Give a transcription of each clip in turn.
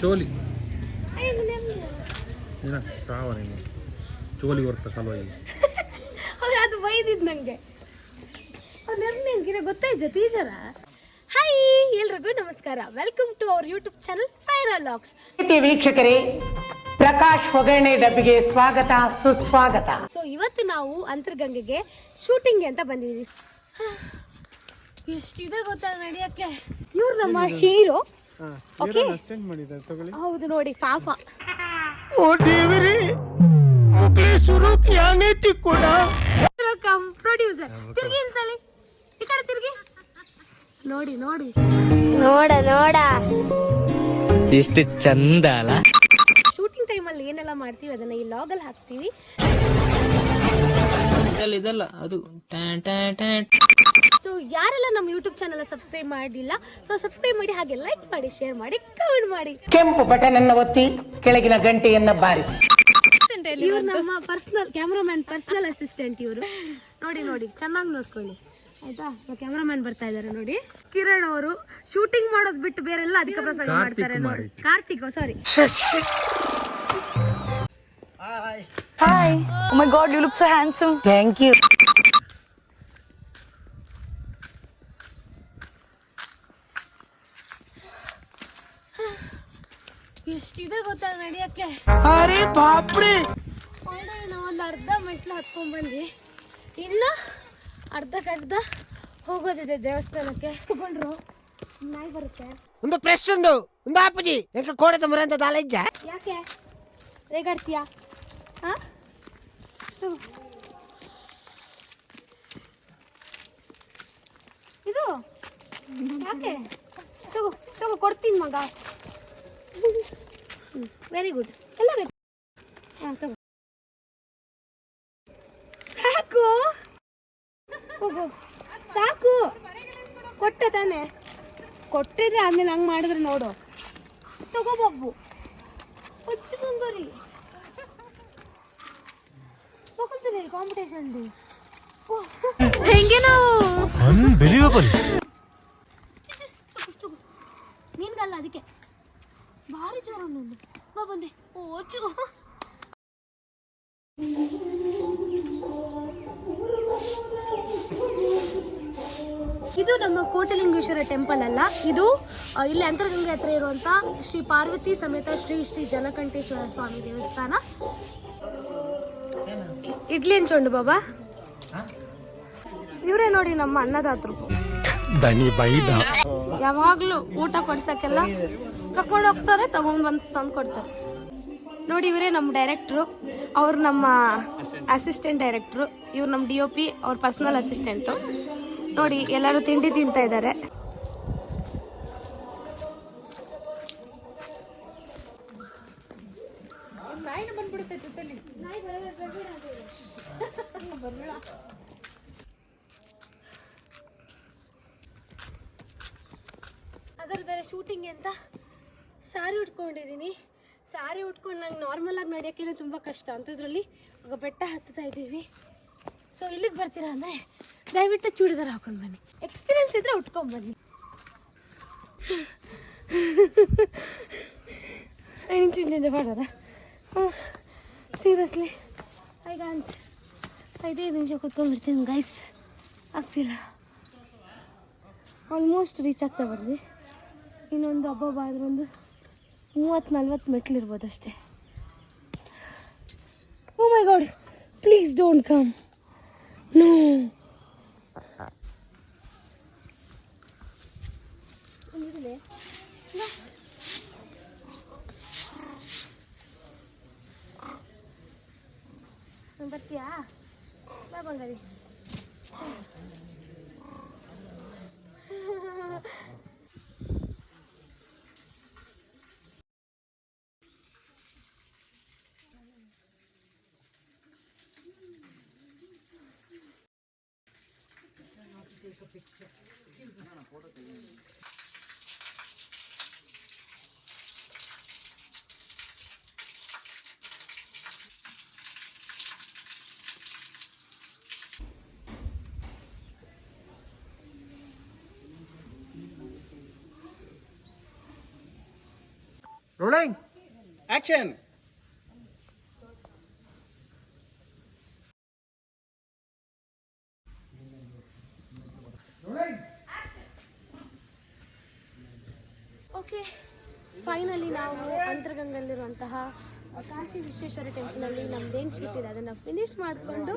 ಚೋಲಿ. ಸಾವ ನೀನು. ಚೋಲಿ ಹೊರ್ತ ಕಲವಾಗಿ. ಅವ್ರು ಅದು ಬೈದಿದ್ ನಂಗೆ. ಅವ್ರು ಗೊತ್ತಾಯ್ತು ಟೀಚರ ಹಾಯ್ ಎಲ್ರಿಗೂ ನಮಸ್ಕಾರ. Welcome to our YouTube channel ಫೈರಲ್ ಲಾಕ್ಸ್ ಪ್ರೀತಿ ವೀಕ್ಷಕರೇ ಪ್ರಕಾಶ್ ಒಗ್ಗರಣೆ ಡಬ್ಬಿಗೆ ಸ್ವಾಗತ ಸುಸ್ವಾಗತ. ಸೊ ಇವತ್ತು ನಾವು ಅಂತರ್ಗಂಗೆಗೆ ಶೂಟಿಂಗ್ ಅಂತ ಬಂದಿದ್ದೀವಿ ಎಷ್ಟಿದೆ ಗೊತ್ತಾ ನಡೆಯಕ್ಕೆ? ಇವ್ರು ನಮ್ಮ ಹೀರೋ ಓಕೆ ಹೌದು ನೋಡಿ ಪಾಪ. ಓ ದೇವರೇ ಕೂಡ. ಪ್ರೊಡ್ಯೂಸರ್ ತಿರ್ಗಿ ಇನ್ಸಲಿ ಕಡೆ ತಿರ್ಗಿ? ನೋಡಿ ನೋಡಿ. ಎಷ್ಟು ಚಂದ ಅಲ್ಲ? ಶೂಟಿಂಗ್ ಟೈಮಲ್ಲಿ ಏನೆಲ್ಲ ಮಾಡ್ತೀವಿ? ಅದನ್ನ ಈ ಲಾಗಲ್ಲಿ ಹಾಕ್ತೀವಿ. ಇದಲ್ಲ ಇದಲ್ಲ ಅದು. ಟ್ಯಾನ್ ಟ್ಯಾನ್ ಟ್ಯಾನ್ ಸೊ ಯಾರೆಲ್ಲ ನಮ್ಮ ಯೂಟ್ಯೂಬ್ ಚಾನಲ್ ಸಬ್ಸ್ಕ್ರೈಬ್ ಮಾಡಿಲ್ಲ ಸೊ ಸಬ್ಸ್ಕ್ರೈಬ್ ಮಾಡಿ ಹಾಗೆ ಲೈಕ್ ಮಾಡಿ ಶೇರ್ ಮಾಡಿ ಕಮೆಂಟ್ ಮಾಡಿ. ಕೆಂಪು ಬಟನ್ ಅನ್ನು ಒತ್ತಿ ಕೆಳಗಿನ ಗಂಟೆಯನ್ನ ಬಾರಿಸಿ. ಇವರು ನಮ್ಮ ಪರ್ಸನಲ್ ಕ್ಯಾಮ್ರಾಮ್ಯಾನ್ ಪರ್ಸನಲ್ ಅಸಿಸ್ಟೆಂಟ್ ಇವರು. ನೋಡಿ ನೋಡಿ ಚೆನ್ನಾಗಿ ನೋಡ್ಕೊಳ್ಳಿ. ಆಯ್ತಾ? ಕ್ಯಾಮ್ರಾಮನ್ ಬರ್ತಾ ಇದ್ದಾರೆ ನೋಡಿ. ಕಿರಣ್ ಅವರು ಶೂಟಿಂಗ್ ಮಾಡೋದ್ ಬಿಟ್ಟು ಬೇರೆಲ್ಲ ಅಧಿಕ ಪ್ರಸಂಗ ಮಾಡ್ತಾರೆ ನೋಡಿ. Karthik sorry hi oh my god you look handsome. Thank you ಎಷ್ಟಿದೆ ಗೊತ್ತಾ ನಡೆಯಕ್ಕೆ? ಅರೆ ಬಾಪ್ರೆ! ಆಲ್ರೆಡಿ ನಾವು ಒಂದು ಅರ್ಧ ಮೆಟ್ಲು ಹತ್ಕೊಂಡ್ ಬಂದ್ವಿ. ಇನ್ನ ಅರ್ಧಕ್ಕರ್ಧ ಹೋಗೋದಿದೆ ದೇವಸ್ಥಾನಕ್ಕೆ. ತಗೊಂಡ್ರು ನಾಯಿ ಬರುತ್ತೆ. ಒಂದು ಪ್ರೆಸ್ ಉಂಡು. ಒಂದು ಕೋಡೆ ಎಂಕ ಅಂತ ಮುರಂತ ಇದ್ದ ಯಾಕೆ? ರೇಗಾಡ್ತೀಯಾ? ಹಾ ತಗೋ. ಇದು? ಯಾಕೆ? ತಗೋ ತಗೋ ಕೊಡ್ತೀನಿ ಮಗ. ವೆರಿ ಗುಡ್ ಎಲ್ಲ ಬೇಕು. ಹಾಂ ತಗೋ. ಸಾಕು. ಹೋಗು ಹೋಗು. ಸಾಕು. ಕೊಟ್ಟೆ ತಾನೆ ಕೊಟ್ಟಿದ್ರೆ ಆದ್ಮೇಲೆ ಹಂಗೆ ಮಾಡಿದ್ರೆ ನೋಡು. ತಗೋ ಬಬ್ಬು. ಹೊಚ್ಚು ಬಂಗಾರಿ. ತಗೊಳ್ತೀನಿ ಕಾಂಪಿಟೇಷನ್ ಹೆಂಗೆ ನಾವು? ನಿನ್ಗಲ್ಲ ಅದಕ್ಕೆ. ಭಾರಿ ಜ್ವರ ನಂದು ಬಾ ಬಂದೆ. ಓ ಚು ಇದು ನಮ್ಮ ಕೋಟಲಿಂಗೇಶ್ವರ ಟೆಂಪಲ್ ಅಲ್ಲ. ಇದು ಇಲ್ಲಿ ಅಂತರಗಂಗೆ ಹತ್ರ ಇರುವಂತ ಶ್ರೀ ಪಾರ್ವತಿ ಸಮೇತ ಶ್ರೀ ಶ್ರೀ ಜಲಕಂಠೇಶ್ವರ ಸ್ವಾಮಿ ದೇವಸ್ಥಾನ. ಇಡ್ಲಿ ಹಂಚೊಂಡು ಬಾಬಾ? ಇವರೇ ನೋಡಿ ನಮ್ಮ ಅನ್ನದಾತರು ಯಾವಾಗ್ಲೂ ಊಟ ಕೊಡ್ಸಕ್ಕೆಲ್ಲ ಕರ್ಕೊಂಡು ಹೋಗ್ತಾರೆ ತಗೊಂಡ್ ಬಂದು ತಂದು ಕೊಡ್ತಾರೆ. ನೋಡಿ ಇವರೇ ನಮ್ಮ ಡೈರೆಕ್ಟ್ರು ಅವ್ರು ನಮ್ಮ ಅಸಿಸ್ಟೆಂಟ್ ಡೈರೆಕ್ಟ್ರು ಇವ್ರು ನಮ್ಮ ಡಿ ಒ ಪಿ ಅವ್ರ ಪರ್ಸನಲ್ ಅಸಿಸ್ಟೆಂಟು ನೋಡಿ, ಎಲ್ಲರೂ ತಿಂಡಿ ತಿಂತಾ ಇದ್ದಾರೆ. ಅದ್ರಲ್ಲಿ ಬೇರೆ ಶೂಟಿಂಗ್ ಅಂತ ಸಾರಿ ಉಟ್ಕೊಂಡಿದ್ದೀನಿ. ಸಾರಿ ಉಟ್ಕೊಂಡು ನಂಗೆ ನಾರ್ಮಲ್ ಆಗಿ ನಡೆಯೋಕ್ಕೇನೆ ತುಂಬ ಕಷ್ಟ. ಅಂಥದ್ರಲ್ಲಿ ಬೆಟ್ಟ ಹತ್ತುತ್ತಾ ಇದ್ದೀವಿ. ಸೊ ಇಲ್ಲಿಗೆ ಬರ್ತೀರಾ ಅಂದರೆ ದಯವಿಟ್ಟು ಚೂಡಿದಾರ ಹಾಕೊಂಡು ಬನ್ನಿ. ಎಕ್ಸ್ಪೀರಿಯನ್ಸ್ ಇದ್ರೆ ಉಟ್ಕೊಂಡು ಬನ್ನಿ. ಮಾಡೋರ ಹಾಂ ಸೀರಿಯಸ್ಲಿ ಐ ಅಂತ ಐದೈದು ನಿಮಿಷ ಕೂತ್ಕೊಂಡ್ಬಿಡ್ತೀನಿ ಗೈಸ್ ಆಗ್ತಿಲ್ಲ. ಆಲ್ಮೋಸ್ಟ್ ರೀಚ್ ಆಗ್ತಾ ಬಂದ್ವಿ. ಇನ್ನೊಂದು ಹಬ್ಬ ಆದ್ರೆ ಒಂದು ಮೂವತ್ತು, ನಲ್ವತ್ತು ಮೆಟ್ಲಿರ್ಬೋದು ಅಷ್ಟೇ ಓ my god please don't come No. Tempat ya. Apa enggak Rolling. Action. Okay. Finally ನಾವು ಅಂತರ್ಗಂಗಲ್ಲಿರುವಂತಹ ಕಾಶಿ ವಿಶ್ವೇಶ್ವರ ಟೆಂಪಲಲ್ಲಿ ನಮ್ದೇನು ಶೀಟ್ ಇದೆ ಅದನ್ನ ಫಿನಿಶ್ ಮಾಡಿಕೊಂಡು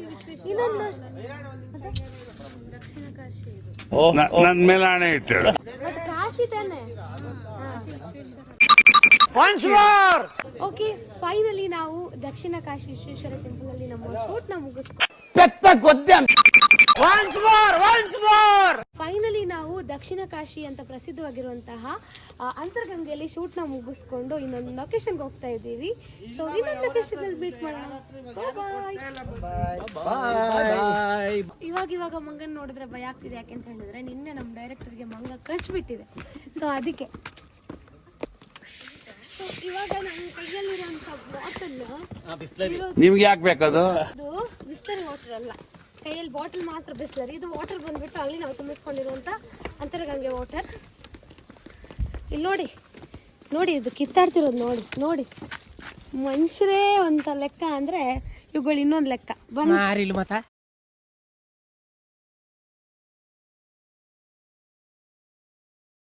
ಇನ್ನೊಂದು ಮತ್ತೆ? ದಕ್ಷಿಣ ಕಾಶಿ ಇದು. ನನ್ ಮೇಲೆ ಹಣೆ ಇಟ್ಟಳು ಮತ್ತೆ ಕಾಶಿ ತಾನೆ? ಓಕೆ ಫೈನಲಿ ನಾವು ದಕ್ಷಿಣ ಕಾಶಿ ವಿಶ್ವೇಶ್ವರ ಟೆಂಪಲ್ ಅಲ್ಲಿ ನಮ್ಮ ಶೂಟ್ನ ಮುಗಿಸ್ಕೊಂಡು ಫೈನಲಿ ನಾವು ದಕ್ಷಿಣ ಕಾಶಿ ಅಂತ ಪ್ರಸಿದ್ಧವಾಗಿರುವಂತಹ ಅಂತರಗಂಗೆಯಲ್ಲಿ ಶೂಟ್ನ ಮುಗಿಸ್ಕೊಂಡು ಇನ್ನೊಂದು ಲೊಕೇಶನ್ಗೆ ಹೋಗ್ತಾ ಇದ್ದೀವಿ. ಸೊ ಇನ್ನೊಂದು ಲೊಕೇಶನ್ ಅಲ್ಲಿ ಮೀಟ್ ಮಾಡೋಣ. ಬಾಯ್ ಇವಾಗ ಇವಾಗ ಮಂಗನ್ ನೋಡಿದ್ರೆ ಭಯ ಆಗ್ತಿದೆ. ಯಾಕೆ ಅಂತ ಹೇಳಿದ್ರೆ ನಿನ್ನೆ ನಮ್ಮ ಡೈರೆಕ್ಟರ್ಗೆ ಮಂಗ ಕಚ್ಬಿಟ್ಟಿದೆ ಸೊ ಅದಕ್ಕೆ. ಸೊ ಇವಾಗ ನನ್ನ ಕೈಯಲ್ಲಿರುವಂತ ಬಾಟಲ್ ನಿಮ್ಗೆ ಯಾಕೆ ಬೇಕದು ಇದು ಬಿಸ್ಲರಿ ವಾಟರ್ ಅಲ್ಲ. ಕೈಯಲ್ಲಿ ಬಾಟಲ್ ಮಾತ್ರ ಬಿಸ್ಲರಿ. ಇದು ವಾಟರ್ ಬಂದ್ಬಿಟ್ಟು ಅಲ್ಲಿ ನಾವು ತುಂಬಿಸ್ಕೊಂಡಿರುವಂತ ಅಂತರಗಂಗೆ ವಾಟರ್ ಇಲ್ಲಿ ನೋಡಿ ನೋಡಿ ಇದು ಕಿತ್ತಾಡ್ತಿರೋದು ನೋಡಿ ನೋಡಿ. ಮನುಷ್ಯರೇ ಅಂತ ಲೆಕ್ಕ ಅಂದ್ರೆ ಇವುಗಳು ಇನ್ನೊಂದು ಲೆಕ್ಕ.